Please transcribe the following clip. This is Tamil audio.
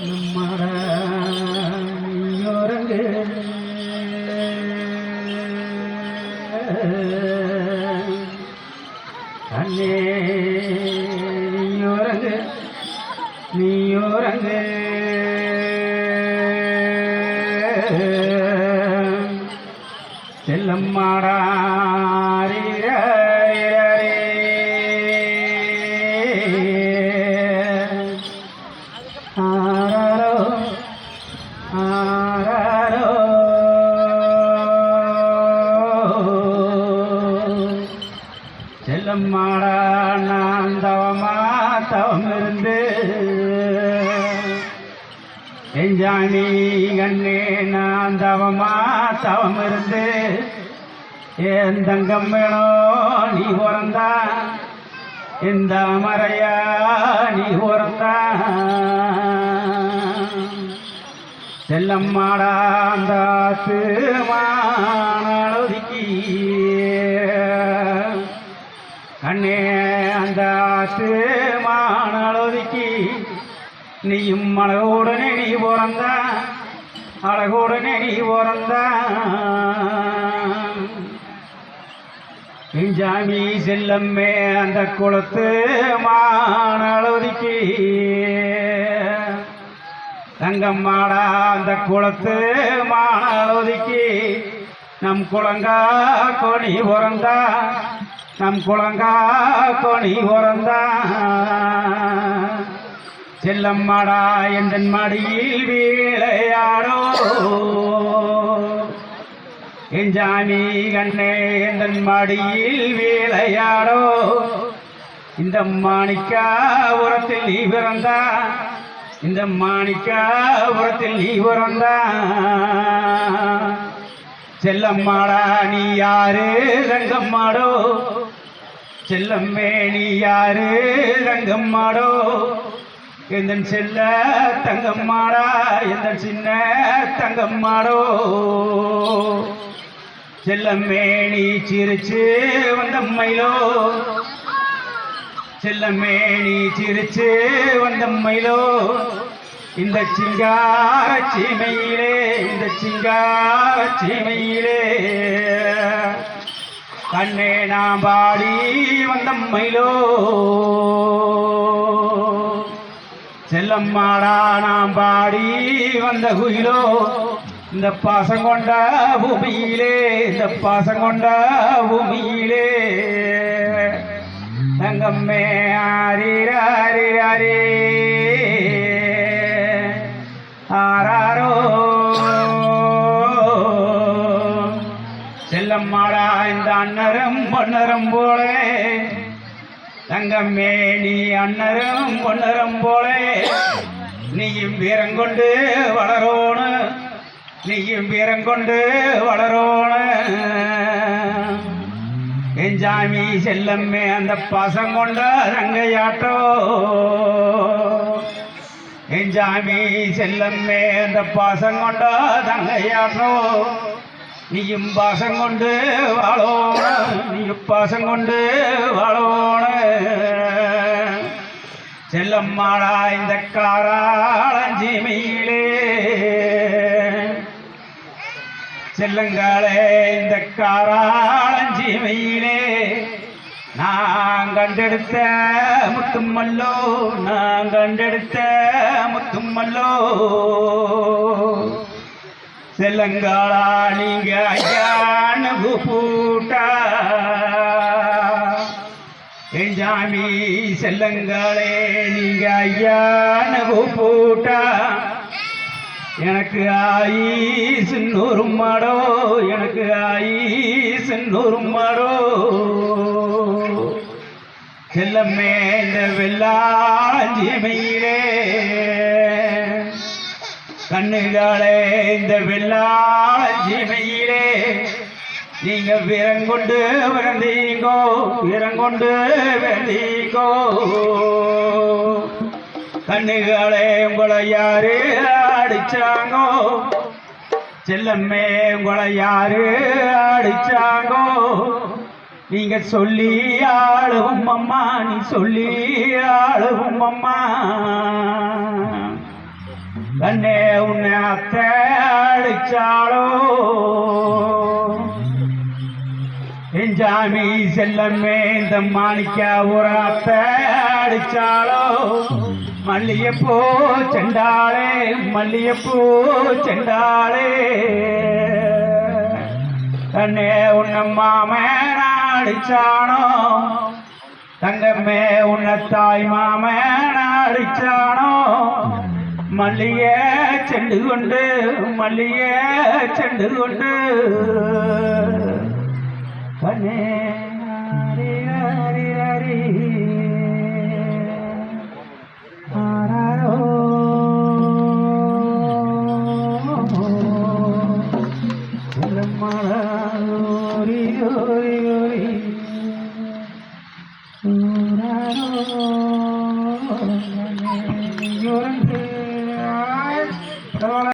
நம்மடா நீயோரங்கு நீயோரங்கு நீயோரங்கு எஞ்சாமி கண்ணே நான் தவமா தவம் இருந்து என் தங்கம் வேணோ நீ பிறந்தா இந்த மறையா நீ பிறந்தா செல்லம்மாடா அந்த மானொதுக்கி கண்ணே அந்த நீயும் அழகோடனே நீ பிறந்த அழகோடனே நீ பிறந்த. எஞ்சாமி செல்லம்மே அந்த குளத்து மானொதுக்கி தங்கம்மாடா அந்த குளத்து மானொதுக்கி நம் குளங்கா கொடி பிறந்தா நம் குளங்கா கொடி பிறந்தா. செல்லம்மாடா எந்த மடியில் வீழையாடோ என் ஜாமி கண்ணே எந்த மடியில் வீழையாடோ இந்த மாணிக்காபுரத்தில் நீ பிறந்தா இந்த மாணிக்காபுரத்தில் நீ பிறந்தா. செல்லம்மாடா நீ யாரு ரங்கம்மாடோ செல்லம்மே நீ யாரு ரங்கம்மாடோ எந்தன் செல்ல தங்கம்மாடா எந்தன் சின்ன தங்கம்மாடோ? செல்லம்மே நீ சிரிச்சு வந்தம்மையிலோ செல்லம்மே நீ சிரிச்சு வந்தம்மையிலோ இந்த சிங்கார சீமையிலே இந்த சிங்கார சீமையிலே. கண்ணே நாம் பாடி வந்தம்மையிலோ செல்லம்மாடா நாம் பாடி வந்த குயிலோ இந்த பாசங்கொண்ட பூமியிலே இந்த பாசங்கொண்ட பூமியிலே. தங்கம்மே ஆரிரே ஆராரோ. செல்லம்மாடா இந்த அன்னரம் பொன்னரம் போலே தங்கம் நீ அன்னரும் பொன்னரும் போலே. நீயும் வீரங்கொண்டு வளரோணு நீயும் வீரங்கொண்டு வளரோணு என் ஜாமி செல்லம்மே அந்த பாசம் கொண்ட ரங்கையாட்டோ என் ஜாமி செல்லம்மே அந்த பாசம் கொண்ட தங்கையாட்டோ நீயும் பாசம் கொண்டு வாழோன நீயும் பாசம் கொண்டு வாழோன செல்லம்மாடா இந்த காராளஞ்சிமையிலே. செல்லங்காலே இந்த காராளஞ்சிமையிலே. நான் கண்டெடுத்த முத்தும்மல்லோ நான் கண்டெடுத்த முத்தும்மல்லோ செல்லங்காளா நீங்க ஐயானு கூப்பிட்டா. எஞ்சாமி செல்லங்காளே நீங்க ஐயானு கூப்பிட்டா. எனக்கு ஆயி நூறு மாடோ எனக்கு ஆயி நூறு மாடோ. செல்லம்மே இந்த வெள்ளாஞ்சிமையிலே கண்ணுகளே இந்த வெள்ளாஜிமையிலே நீங்க விரங்கொண்டு விரந்தீங்கோ விரங்கொண்டு விரந்தீங்கோ. கண்ணுகளே உங்களை யாரு அடிச்சாங்கோ? செல்லம்மே உங்களை யாரு அடிச்சாங்கோ? நீங்க சொல்லி ஆளுவும் அம்மா நீ சொல்லி ஆளுவும் அம்மா. கண்ணே உன்னை அத்தை அடிச்சாளோ என் செல்லம்மே இந்த மாணிக்கா ஒரு அத்தை அடிச்சாளோ மல்லிகைப்பூ செண்டாளே மல்லிகைப்பூ செண்டாளே. கண்ணே உன்னை மாமன் அடிச்சானோ? தங்கம்மே உன்னை தாய் மாமன் அடிச்சானோ? மல்லிய செண்டு கொண்டு மல்லிய செண்டு கொண்டு. கண்ணே ஹரி